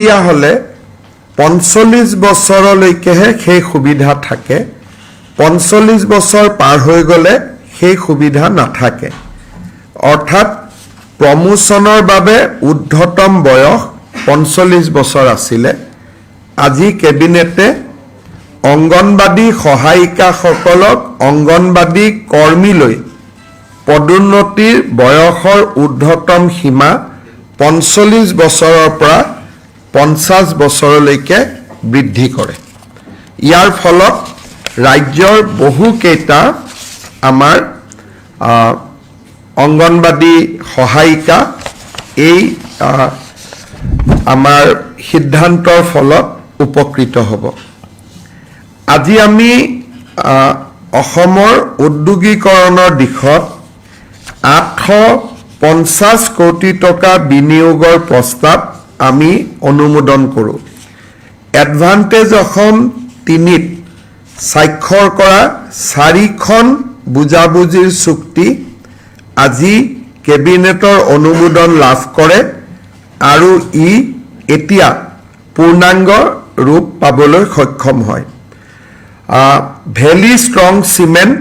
তেতিয়াহ'লে পঞ্চল্লিছ বছৰলৈকেহে সেই সুবিধা থাকে। পঞ্চল্লিছ বছৰ পাৰ হৈ গ'লে সেই সুবিধা নাথাকে। অৰ্থাৎ প্ৰমোচনৰ বাবে ঊৰ্ধ্বতম বয়স পঞ্চল্লিছ বছৰ আছিলে। আজি কেবিনেটে অংগনবাদী সহায়িকাসকলক অংগনবাদী কৰ্মীলৈ পদোন্নতিৰ বয়সৰ ঊৰ্ধ্বতম সীমা পঞ্চল্লিছ বছৰৰ পৰা পঞ্চাছ বছৰলৈকে বৃদ্ধি কৰে। ইয়াৰ ফলত ৰাজ্যৰ বহুকেইটা আমাৰ অংগনবাদী সহায়িকা এই আমাৰ সিদ্ধান্তৰ ফলত উপকৃত হ'ব। আজি আমি অসমৰ উদ্যোগীকৰণৰ দিশত আঠশ পঞ্চাছ কোটি টকা বিনিয়োগৰ প্ৰস্তাৱ আমি অনুমোদন কৰোঁ। এডভান্টেজ তিনিত স্বাক্ষৰ কৰা চাৰিখন বুজাবুজিৰ চুক্তি আজি কেবিনেটৰ অনুমোদন লাভ কৰে আৰু ই এতিয়া পূৰ্ণাংগ ৰূপ পাবলৈ সক্ষম হয়। ভেলি ষ্ট্ৰং চিমেণ্ট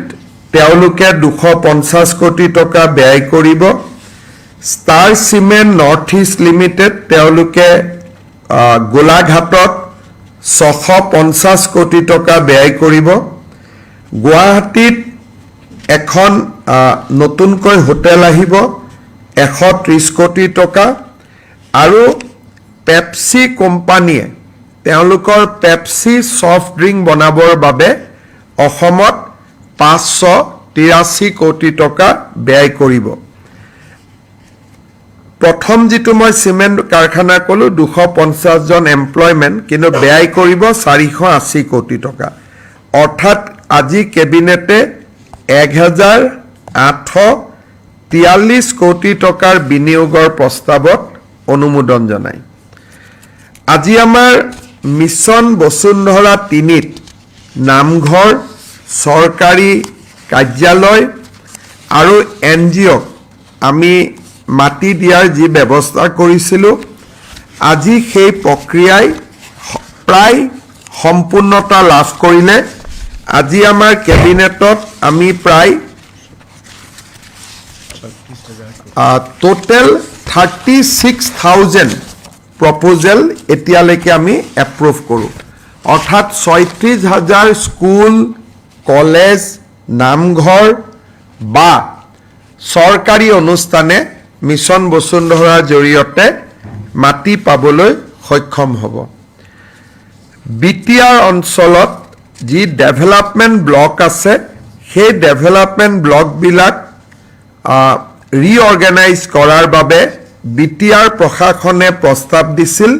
তেওঁলোকে দুশ পঞ্চাছ কোটি টকা ব্যয় কৰিব। Star cement north east limited তেওঁলোকে গোলাঘাটত ছশ পঞ্চাছ কোটি টকা ব্যয় কৰিব। গুৱাহাটীত এখন নতুনকৈ হোটেল আহিব এশ ত্ৰিছ কোটি টকা। আৰু পেপচি কোম্পানীয়ে তেওঁলোকৰ পেপচি ছফ্ট ড্ৰিংক বনাবৰ বাবে অসমত পাঁচশ তিৰাশী কোটি টকা ব্যয় কৰিব। প্ৰথম যিটো মই চিমেণ্ট কাৰখানা ক'লোঁ, দুশ পঞ্চাছজন এমপ্লয়মেণ্ট কিন্তু ব্যয় কৰিব চাৰিশ আশী কোটি টকা। অৰ্থাৎ আজি কেবিনেটে এক হাজাৰ আঠশ তিয়াল্লিছ কোটি টকাৰ বিনিয়োগৰ প্ৰস্তাৱত অনুমোদন জনায়। আজি আমাৰ মিছন বসুন্ধৰা তিনিত নামঘৰ, চৰকাৰী কাৰ্যালয় আৰু এন জি অ'ক আমি মাটি দিয়াৰ যি ব্যৱস্থা কৰিছিলোঁ, আজি সেই প্ৰক্ৰিয়াই প্ৰায় সম্পূৰ্ণতা লাভ কৰিলে। আজি আমাৰ কেবিনেটত আমি প্ৰায় total thirty six thousand proposal এতিয়ালৈকে আমি এপ্ৰুভ কৰোঁ। অৰ্থাৎ ছয়ত্ৰিছ হাজাৰ স্কুল, কলেজ, নামঘৰ বা চৰকাৰী অনুষ্ঠানে মিছন বসুন্ধৰাৰ জৰিয়তে মাটি পাবলৈ সক্ষম হ'ব। বি টি আৰ অঞ্চলত যি ডেভেলপমেণ্ট ব্লক আছে, সেই ডেভেলপমেণ্ট ব্লকবিলাক ৰিঅৰ্গেনাইজ কৰাৰ বাবে বি টি আৰ প্ৰশাসনে প্ৰস্তাৱ দিছিল।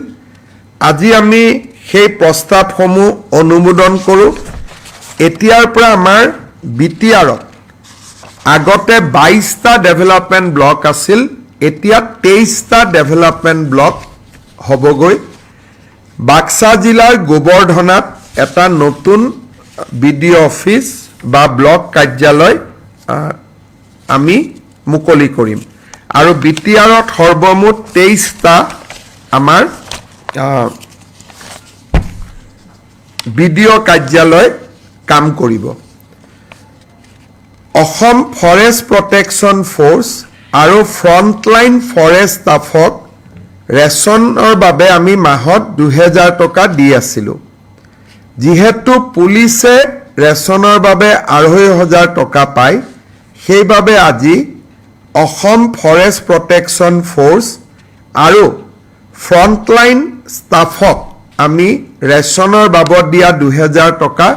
আজি আমি সেই প্ৰস্তাৱসমূহ অনুমোদন কৰোঁ। এতিয়াৰ পৰা আমাৰ বি টি আৰত আগতে বাইছটা ডেভেলপমেণ্ট ব্লক আছিল, এতিয়া তেইছটা ডেভেলপমেণ্ট ব্লক হ'বগৈ। বাক্সা জিলাৰ গোবৰ্ধনাত এটা নতুন বি ডি অফিচ বা ব্লক কাৰ্যালয় আমি মুকলি কৰিম। আৰু বি টি আৰত সৰ্বমুঠ তেইছটা আমাৰ বি ডি অ' কাৰ্যালয় কাম কৰিব। অসম ফৰেষ্ট প্ৰটেকশ্যন ফ'ৰ্চ আৰু ফ্ৰণ্টলাইন ফৰেষ্ট ষ্টাফক ৰেচনৰ বাবে আমি মাহত দুহেজাৰ টকা দি আছিলোঁ। যিহেতু পুলিচে ৰেচনৰ বাবে আঢ়ৈ হাজাৰ টকা পায় সেইবাবে আজি অসম ফৰেষ্ট প্ৰটেকশ্যন ফ'ৰ্চ আৰু ফ্ৰণ্টলাইন ষ্টাফক আমি ৰেচনৰ বাবদ দিয়া দুহেজাৰ টকা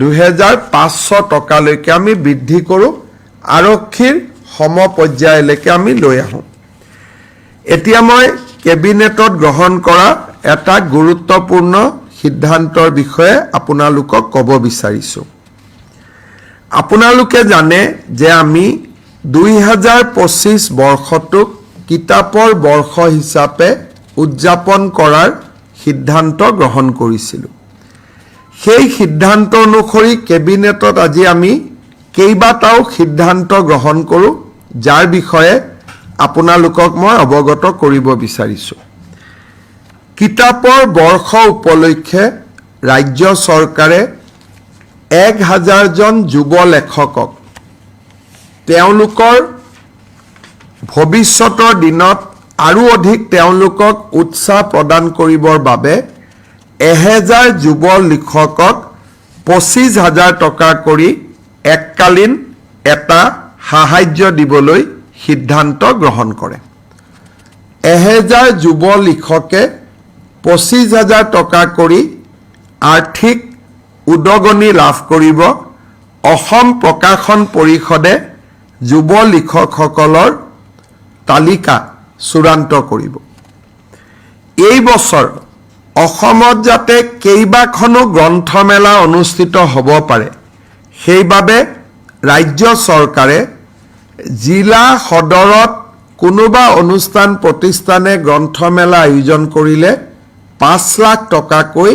দুহেজাৰ পাঁচশো টকালৈকে আমি বৃদ্ধি কৰোঁ, আৰক্ষীৰ সম পৰ্যায়লৈকে আমি লৈ আহোঁ। এতিয়া মই কেবিনেটত গ্ৰহণ কৰা এটা গুৰুত্বপূৰ্ণ সিদ্ধান্তৰ বিষয়ে আপোনালোকক ক'ব বিচাৰিছোঁ। আপোনালোকে জানে যে আমি দুই হাজাৰ পঁচিছ বৰ্ষটোক কিতাপৰ বৰ্ষ হিচাপে উদযাপন কৰাৰ সিদ্ধান্ত গ্ৰহণ কৰিছিলোঁ। সেই সিদ্ধান্ত অনুসৰি কেবিনেটত আজি আমি কেইবাটাও সিদ্ধান্ত গ্ৰহণ কৰোঁ যাৰ বিষয়ে আপোনালোকক মই অৱগত কৰিব বিচাৰিছোঁ। কিতাপৰ বৰ্ষ উপলক্ষে ৰাজ্য চৰকাৰে এক হাজাৰজন যুৱ লেখকক তেওঁলোকৰ ভৱিষ্যতৰ দিনত আৰু অধিক তেওঁলোকক উৎসাহ প্ৰদান কৰিবৰ বাবে এহেজাৰ যুৱ লিখকক পঁচিছ হাজাৰ টকা কৰি এককালীন এটা সাহাৰ্য দিবলৈ সিদ্ধান্ত গ্ৰহণ কৰে। এহেজাৰ যুৱ লিখকে পঁচিছ হাজাৰ টকা কৰি আৰ্থিক উদগনি লাভ কৰিব অসম প্ৰকাশন পৰিষদে যুৱ লিখকসকলৰ তালিকা চূড়ান্ত কৰিব। এই বছৰ অসমত যাতে কেইবাখনো গ্ৰন্থমেলা অনুষ্ঠিত হ'ব পাৰে, সেইবাবে ৰাজ্য চৰকাৰে জিলা সদৰত কোনোবা অনুষ্ঠান প্ৰতিষ্ঠানে গ্ৰন্থমেলা আয়োজন কৰিলে পাঁচ লাখ টকাকৈ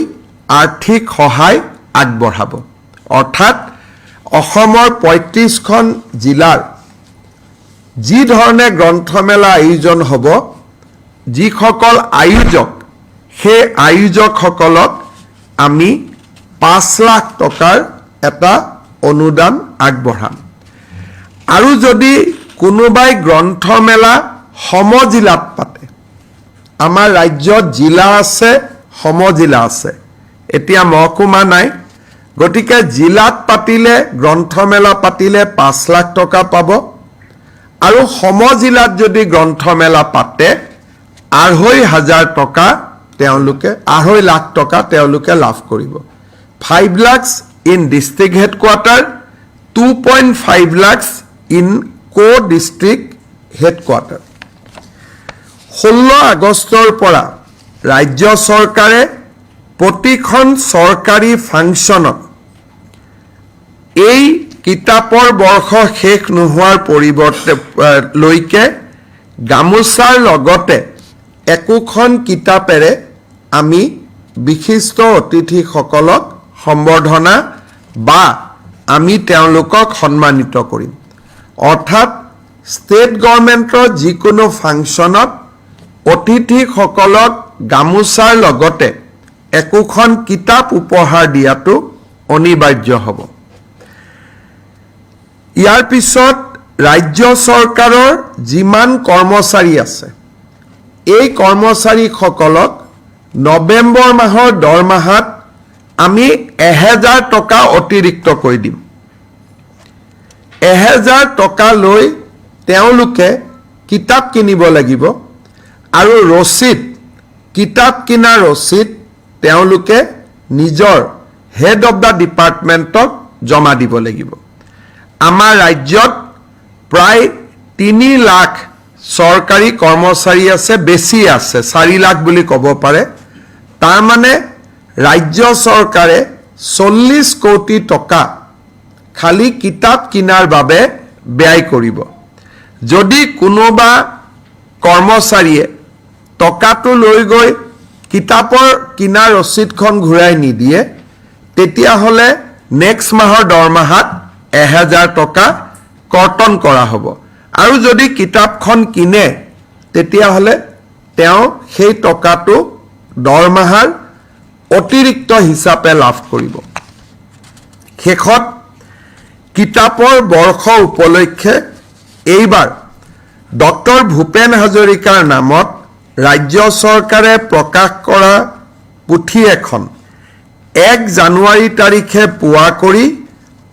আৰ্থিক সহায় আগবঢ়াব। অৰ্থাৎ অসমৰ পঁয়ত্ৰিছখন জিলাৰ যি ধৰণে গ্ৰন্থমেলা আয়োজন হ'ব, যিসকল আয়োজক সেই আয়োজকসকলক আমি পাঁচ লাখ টকাৰ এটা অনুদান আগবঢ়াম। আৰু যদি কোনোবাই গ্ৰন্থমেলা সমজিলাত পাতে, আমাৰ ৰাজ্যত জিলা আছে, সমজিলা আছে, এতিয়া মহকুমা নাই, গতিকে জিলাত পাতিলে, গ্ৰন্থমেলা পাতিলে পাঁচ লাখ টকা পাব। আৰু সমজিলাত যদি গ্ৰন্থমেলা পাতে, আঢ়ৈ হাজাৰ টকা তেওঁলোকে আঢ়ৈ লাখ টকা তেওঁলোকে লাভ কৰিব। Five lakhs in district headquarter two point five lakhs in co' district headquarter ষোল্ল আগষ্টৰ পৰা ৰাজ্য চৰকাৰে প্ৰতিখন চৰকাৰী ফাংচনত এই কিতাপৰ বৰ্ষ শেষ নোহোৱাৰ পৰিৱৰ্তে লৈকে গামোচাৰ লগতে একোখন কিতাপেৰে আমি বিশিষ্ট অতিথিসকলক সম্বৰ্ধনা বা আমি তেওঁলোকক সন্মানিত কৰিম। অৰ্থাৎ ষ্টেট গভৰ্ণমেণ্টৰ যিকোনো ফাংচনত অতিথিসকলক গামোচাৰ লগতে একোখন কিতাপ উপহাৰ দিয়াটো অনিবাৰ্য হ'ব। ইয়াৰ পিছত ৰাজ্য চৰকাৰৰ যিমান কৰ্মচাৰী আছে, এই কৰ্মচাৰীসকলক নৱেম্বৰ মাহৰ দৰমহাত আমি এহেজাৰ টকা অতিৰিক্তকৈ দিম। এহেজাৰ টকা লৈ তেওঁলোকে কিতাপ কিনিব লাগিব আৰু ৰচিদ, কিতাপ কিনা ৰচিদ তেওঁলোকে নিজৰ হেড অৱ দ্য ডিপাৰ্টমেণ্টক জমা দিব লাগিব। আমাৰ ৰাজ্যত প্ৰায় তিনি লাখ চৰকাৰী কৰ্মচাৰী আছে, বেছি আছে, চাৰি লাখ বুলি ক'ব পাৰে। তাৰমানে ৰাজ্য চৰকাৰে চল্লিছ কোটি টকা খালী কিতাপ কিনাৰ বাবে ব্যয় কৰিব। যদি কোনোবা কৰ্মচাৰীয়ে টকাটো লৈ গৈ কিতাপৰ কিনা ৰচিদখন ঘূৰাই নিদিয়ে, তেতিয়াহ'লে নেক্সট মাহৰ দৰমহাত এহেজাৰ টকা কৰ্তন কৰা হ'ব। আৰু যদি কিতাপখন কিনে, তেতিয়াহ'লে তেওঁ সেই টকাটো দৰমহাৰ অতিৰিক্ত হিচাপে লাভ কৰিব। শেষত কিতাপৰ বৰ্ষ উপলক্ষে এইবাৰ ডক্টৰ ভূপেন হাজৰিকাৰ নামত ৰাজ্য চৰকাৰে প্ৰকাশ কৰা পুথি এখন এক জানুৱাৰী তাৰিখে পোৱা কৰি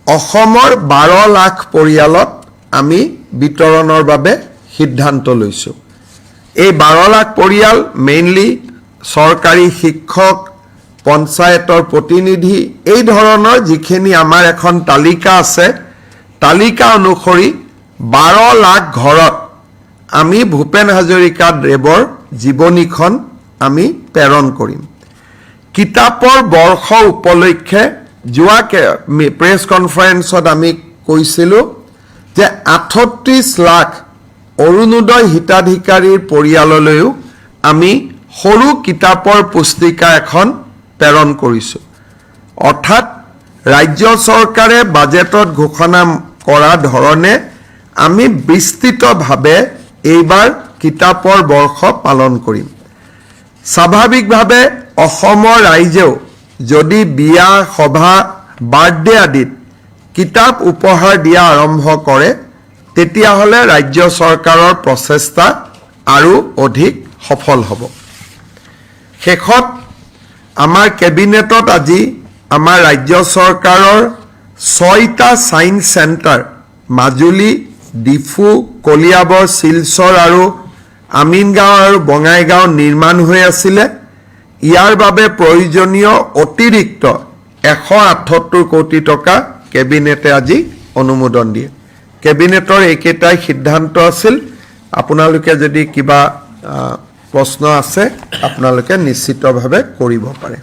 অসমৰ বাৰ লাখ পৰিয়ালত আমি বিতৰণৰ বাবে সিদ্ধান্ত লৈছোঁ। এই বাৰ লাখ পৰিয়াল মেইনলি চৰকাৰী শিক্ষক, পঞ্চায়তৰ প্ৰতিনিধি, এই ধৰণৰ যিখিনি আমাৰ এখন তালিকা আছে, তালিকা অনুসৰি বাৰ লাখ ঘৰত আমি ভূপেন হাজৰিকা দেৱৰ জীৱনীখন আমি প্ৰেৰণ কৰিম। কিতাপৰ বৰ্ষ উপলক্ষে যোৱা প্ৰেছ কনফাৰেন্সত আমি কৈছিলোঁ যে আঠত্ৰিছ লাখ অৰুণোদয় হিতাধিকাৰীৰ পৰিয়াললৈও আমি সৰু কিতাপৰ পুস্তিকা এখন প্ৰেৰণ কৰিছোঁ। অৰ্থাৎ ৰাজ্য চৰকাৰে বাজেটত ঘোষণা কৰা ধৰণে আমি বিস্তৃতভাৱে এইবাৰ কিতাপৰ বৰ্ষ পালন কৰিম। স্বাভাৱিকভাৱে অসমৰ ৰাইজেও যদি বিয়া সভা বাৰ্থডে আদিত কিতাপ উপহাৰ দিয়া আৰম্ভ কৰে তেতিয়াহ'লে ৰাজ্য চৰকাৰৰ প্ৰচেষ্টা আৰু অধিক সফল হ'ব। শেষত আমাৰ কেবিনেটত আজি আমাৰ ৰাজ্য চৰকাৰৰ ছয়টা ছায়েন্স চেণ্টাৰ মাজুলী ডিফু কলিয়াবৰ শিলচৰ আৰু আমিনগাঁও আৰু বঙাইগাঁও নিৰ্মাণ হৈ আছিলে। ইয়াৰ বাবে প্ৰয়োজনীয় অতিৰিক্ত এশ আঠসত্তৰ কোটি টকা কেবিনেটে আজি অনুমোদন দিয়ে। কেবিনেটৰ এইকেইটাই সিদ্ধান্ত আছিল। আপোনালোকে যদি কিবা প্ৰশ্ন আছে আপোনালোকে নিশ্চিতভাৱে কৰিব পাৰে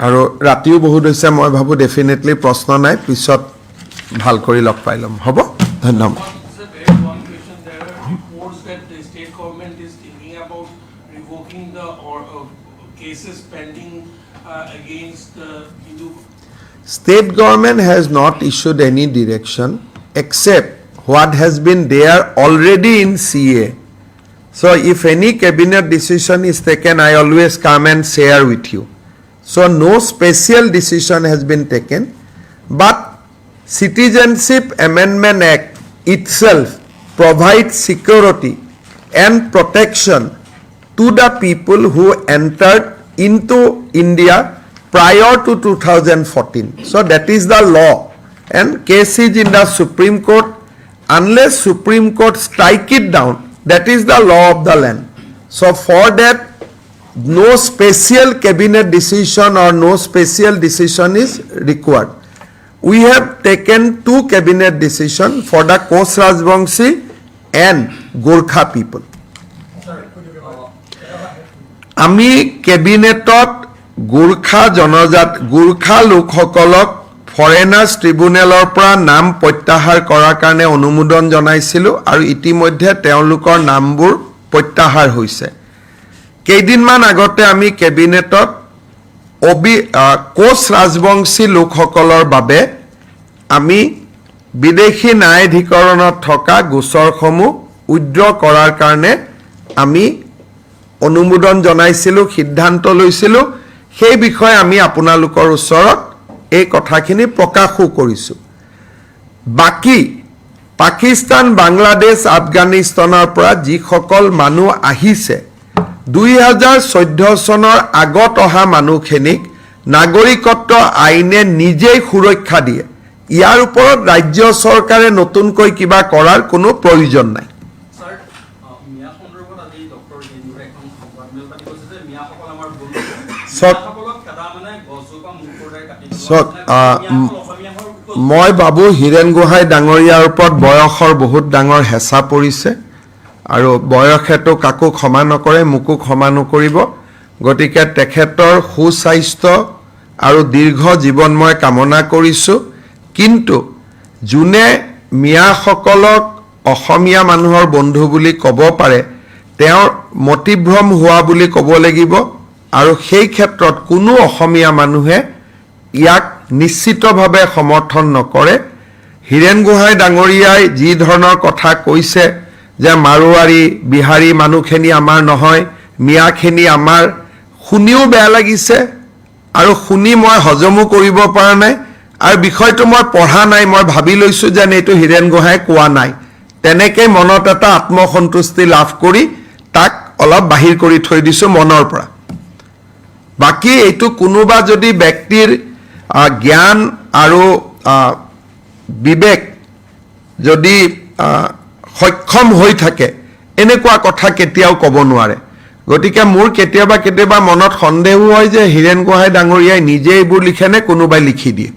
আৰু ৰাতিও বহুত হৈছে মই ভাবোঁ ডেফিনেটলি প্ৰশ্ন নাই পিছত ভালো কৰি লগ পাই ল'ম হ'ব ধন্যবাদ state government uh, uh. State has not issued any direction except what has been there already in CA. So if any cabinet decision is taken, I always come and share with you. So no special decision has been taken, but Citizenship Amendment Act itself provides security and protection to the people who entered into India prior to 2014. So that is the law. And case is in the Supreme Court. Unless Supreme Court strike it down, that is the law of the land. So for that, no special cabinet decision or no special decision is required. We have taken two cabinet decision for the Kos Rajbangshi and Gorkha people. আমি কেবিনেটত গোৰ্খা জনজাত গোৰ্খা লোকসকলক foreigners ট্ৰিব্যুনেলৰ পৰা নাম প্ৰত্যাহাৰ কৰাৰ কাৰণে অনুমোদন জনাইছিলোঁ আৰু ইতিমধ্যে তেওঁলোকৰ নামবোৰ প্ৰত্যাহাৰ হৈছে। কেইদিনমান আগতে আমি কেবিনেটত অবি কোচ ৰাজবংশী লোকসকলৰ বাবে আমি বিদেশী ন্যায়াধিকৰণত থকা গোচৰসমূহ উইড্ৰ কৰাৰ কাৰণে আমি অনুমোদন জনাইছিলোঁ সিদ্ধান্ত লৈছিলোঁ। সেই বিষয়ে আমি আপোনালোকৰ ওচৰত এই কথাখিনি প্ৰকাশো কৰিছোঁ। বাকী পাকিস্তান বাংলাদেশ আফগানিস্তানৰ পৰা যিসকল মানুহ আহিছে দুই হাজাৰ চৈধ্য চনৰ আগত অহা মানুহখিনিক নাগৰিকত্ব আইনে নিজেই সুৰক্ষা দিয়ে। ইয়াৰ ওপৰত ৰাজ্য চৰকাৰে নতুনকৈ কিবা কৰাৰ কোনো প্ৰয়োজন নাই। ছাৰ উপযোগী। মই ভাবোঁ হীৰেণ গোহাঁই ডাঙৰীয়াৰ ওপৰত বয়সৰ বহুত ডাঙৰ হেঁচা পৰিছে আৰু বয়সেতো কাকো ক্ষমা নকৰে মোকো ক্ষমা নকৰিব গতিকে তেখেতৰ সুস্বাস্থ্য আৰু দীৰ্ঘ জীৱন মই কামনা কৰিছোঁ কিন্তু যোনে মিয়াসকলক অসমীয়া মানুহৰ বন্ধু বুলি ক'ব পাৰে তেওঁৰ মতিভ্ৰম হোৱা বুলি ক'ব লাগিব আৰু সেই ক্ষেত্ৰত কোনো অসমীয়া মানুহে ইয়াক নিশ্চিতভাৱে সমৰ্থন নকৰে। হীৰেণ গোহাঁই ডাঙৰীয়াই যি ধৰণৰ কথা কৈছে যে মাৰোৱাৰী বিহাৰী মানুহখিনি আমাৰ নহয় মিয়াখিনি আমাৰ শুনিও বেয়া লাগিছে আৰু শুনি মই হজমো কৰিব পৰা নাই আৰু বিষয়টো মই পঢ়া নাই মই ভাবি লৈছোঁ যেন এইটো হীৰেণ গোহাঁই কোৱা নাই। তেনেকৈ মনত এটা আত্মসন্তুষ্টি লাভ কৰি তাক অলপ বাহিৰ কৰি থৈ দিছোঁ মনৰ পৰা। বাকী এইটো কোনোবা যদি ব্যক্তিৰ জ্ঞান আৰু বিবেক যদি সক্ষম হৈ থাকে এনেকুৱা কথা কেতিয়াও ক'ব নোৱাৰে। গতিকে মোৰ কেতিয়াবা কেতিয়াবা মনত সন্দেহো হয় যে হীৰেণ গোহাঁই ডাঙৰীয়াই নিজে এইবোৰ লিখেনে কোনোবাই লিখি দিয়ে।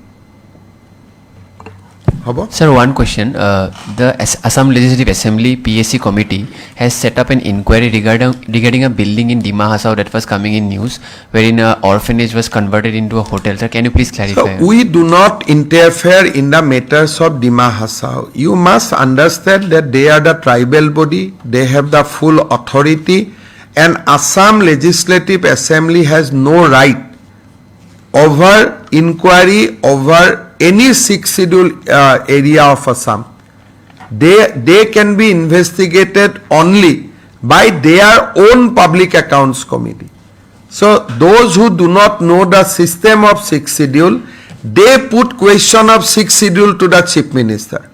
Sir, one question. Uh, the As- Assam Legislative Assembly PSC committee has set up an inquiry regarding regarding a building in Dima Hasao that was coming in news, wherein an orphanage was converted into a hotel. Sir, can you please So clarify? we do not interfere in the matters of Dima Hasao. You must understand that they are the tribal body, they have the full authority, and Assam Legislative Assembly has no right over inquiry over any six schedule uh, area of Assam. they they can be investigated only by their own public accounts committee. So those who do not know the system of sixth schedule they put question of sixth schedule to the chief minister.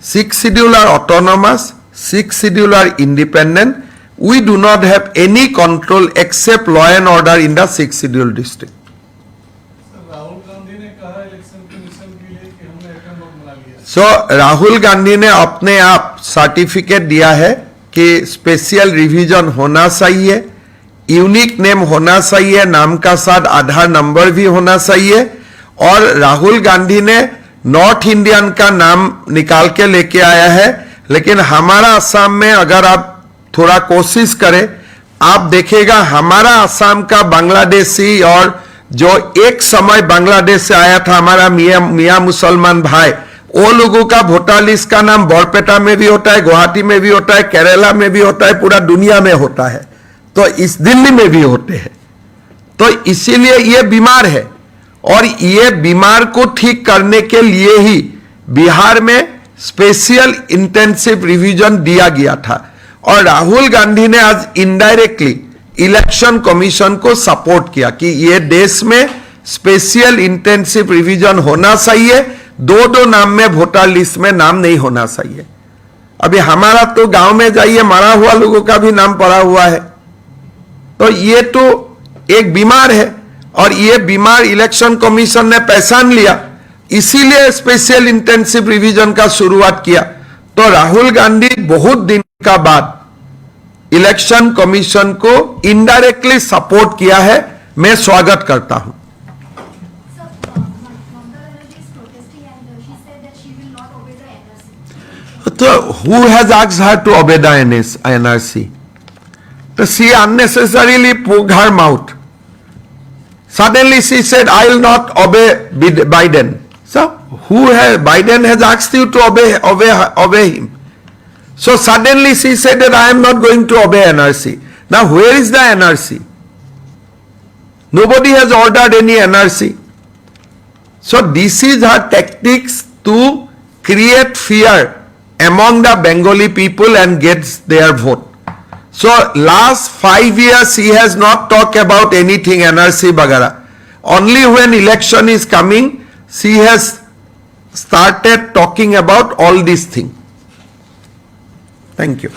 Sixth schedule are autonomous sixth schedule are independent. We do not have any control except law and order in the sixth schedule district सो राहुल गांधी ने अपने आप certificate दिया है कि special revision होना चाहिए unique name होना चाहिए, नाम का साथ आधार नंबर भी होना चाहिए, और राहुल गांधी ने नॉर्थ इंडियन का नाम निकाल के लेके आया है। लेकिन हमारा असम में अगर आप थोड़ा कोशिश करें, आप देखेगा हमारा असम का बांग्लादेशी और जो एक समय बांग्लादेश से आया था हमारा मियाँ मियाँ मुसलमान भाई वो लोगों का वोटर लिस्ट का नाम बरपेटा में भी होता है, गुवाहाटी में भी होता है, केरला में भी होता है, पूरा दुनिया में होता है। तो इस दिल्ली में भी होते हैं। तो इसीलिए ये बीमार है। और ये बीमार को ठीक करने के लिए ही बिहार में स्पेशल इंटेंसिव रिवीजन दिया गया था। और राहुल गांधी ने आज इनडायरेक्टली इलेक्शन कमीशन को सपोर्ट किया कि ये देश में स्पेशल इंटेंसिव रिवीजन होना चाहिए। दो दो नाम में वोटर लिस्ट में नाम नहीं होना चाहिए। अभी हमारा तो गाँव में जाइए, मरा हुआ लोगों का भी नाम पड़ा हुआ है। तो ये तो एक बीमार है और ये बीमार इलेक्शन कमीशन ने पहचान लिया। इसीलिए स्पेशल इंटेंसिव रिवीजन का शुरुआत किया। तो राहुल गांधी बहुत दिन का बाद इलेक्शन कमीशन को इनडायरेक्टली सपोर्ट किया है। मैं स्वागत करता हूँ। So who has asked her to obey the NRC? So she unnecessarily poked her mouth. Suddenly she said, I will not obey Bid- Biden. So who has, Biden has asked you to obey, obey, obey him. So suddenly she said that I am not going to obey NRC. Now where is the NRC? Nobody has ordered any NRC. So this is her tactics to create fear among the Bengali people and gets their vote. So last five years he has not talked about anything NRC Bagara. Only when election is coming, she has started talking about all these things. Thank you.